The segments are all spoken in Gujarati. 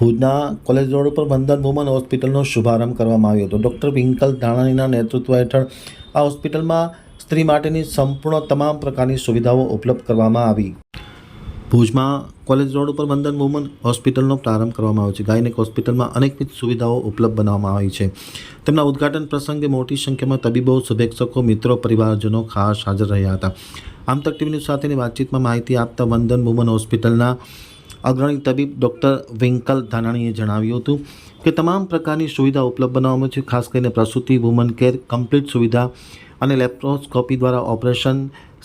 ભુજના કોલેજ રોડ ઉપર બંધન વુમન હોસ્પિટલનો શુભારંભ કરવામાં આવ્યો હતો. ડૉક્ટર વિંકલ ધાણાણીના નેતૃત્વ હેઠળ આ હોસ્પિટલમાં સ્ત્રી માટેની સંપૂર્ણ તમામ પ્રકારની સુવિધાઓ ઉપલબ્ધ કરવામાં આવી. ભુજમાં કોલેજ રોડ ઉપર બંધન વુમન હોસ્પિટલનો પ્રારંભ કરવામાં આવ્યો છે. ગાયનેક હોસ્પિટલમાં અનેકવિધ સુવિધાઓ ઉપલબ્ધ બનાવવામાં આવી છે. તેમના ઉદ્ઘાટન પ્રસંગે મોટી સંખ્યામાં તબીબો, શુભેચ્છકો, મિત્રો, પરિવારજનો ખાસ હાજર રહ્યા હતા. આમ તક ટીવી સાથેની વાતચીતમાં માહિતી આપતા વંદન વુમન હોસ્પિટલના અગ્રણી તબીબ ડૉક્ટર વિંકલ ધાનાણીએ જણાવ્યું હતું કે તમામ પ્રકારની સુવિધા ઉપલબ્ધ બનાવવામાં છે, ખાસ કરીને પ્રસૂતિ વુમન કેર કમ્પ્લીટ સુવિધા અને લેપ્રોસ્કોપી દ્વારા ઓપરેશન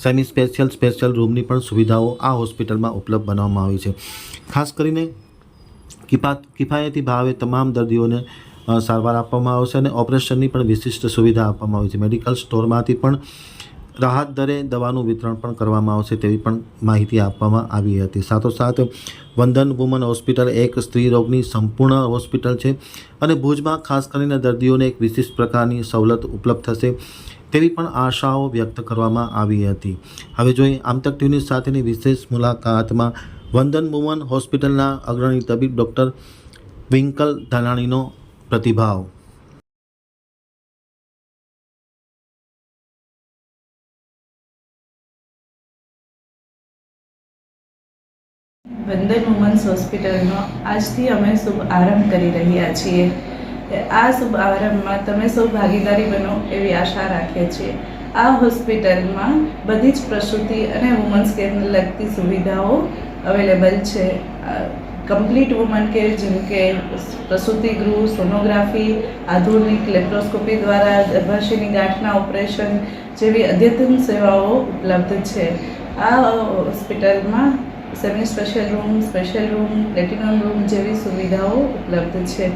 સેમી સ્પેશિયલ સ્પેશિયલ રૂમની પણ સુવિધાઓ આ હોસ્પિટલમાં ઉપલબ્ધ બનાવવામાં આવી છે. ખાસ કરીને કિફા કિફાયતી ભાવે તમામ દર્દીઓને સારવાર આપવામાં આવશે અને ઓપરેશનની પણ વિશિષ્ટ સુવિધા આપવામાં આવી છે. મેડિકલ સ્ટોરમાંથી પણ રાહત દરે દવાનું વિતરણ પણ કરવામાં આવશે તેવી પણ માહિતી આપવામાં આવી હતી. સાથોસાથ, વંદન વુમન હોસ્પિટલ એક સ્ત્રી રોગની સંપૂર્ણ હોસ્પિટલ છે અને ભુજમાં ખાસ કરીને દર્દીઓને એક વિશિષ્ટ પ્રકારની સવલત ઉપલબ્ધ થશે તેવી પણ આશાઓ વ્યક્ત કરવામાં આવી હતી. હવે જોઈએ આમતક ટ્યુનિસ સાથેની વિશેષ મુલાકાતમાં વંદન વુમન હોસ્પિટલના અગ્રણી તબીબ ડૉક્ટર વિંકલ ધાનાણીનો પ્રતિભાવ. વંદન વુમન્સ હોસ્પિટલનો આજથી અમે શુભ આરંભ કરી રહ્યા છીએ. આ શુભ આરંભમાં તમે સૌ ભાગીદારી બનો એવી આશા રાખીએ છીએ. આ હોસ્પિટલમાં બધી જ પ્રસૂતિ અને વુમન્સ કેરને લગતી સુવિધાઓ અવેલેબલ છે. કમ્પ્લીટ વુમન કેર જેમ કે પ્રસૂતિ ગૃહ, સોનોગ્રાફી, આધુનિક લેપ્રોસ્કોપી દ્વારા ગર્ભાશયની ગાંઠના ઓપરેશન જેવી અદ્યતન સેવાઓ ઉપલબ્ધ છે. આ હોસ્પિટલમાં semi special room special room platinum room જેવી સુવિધાઓ ઉપલબ્ધ છે.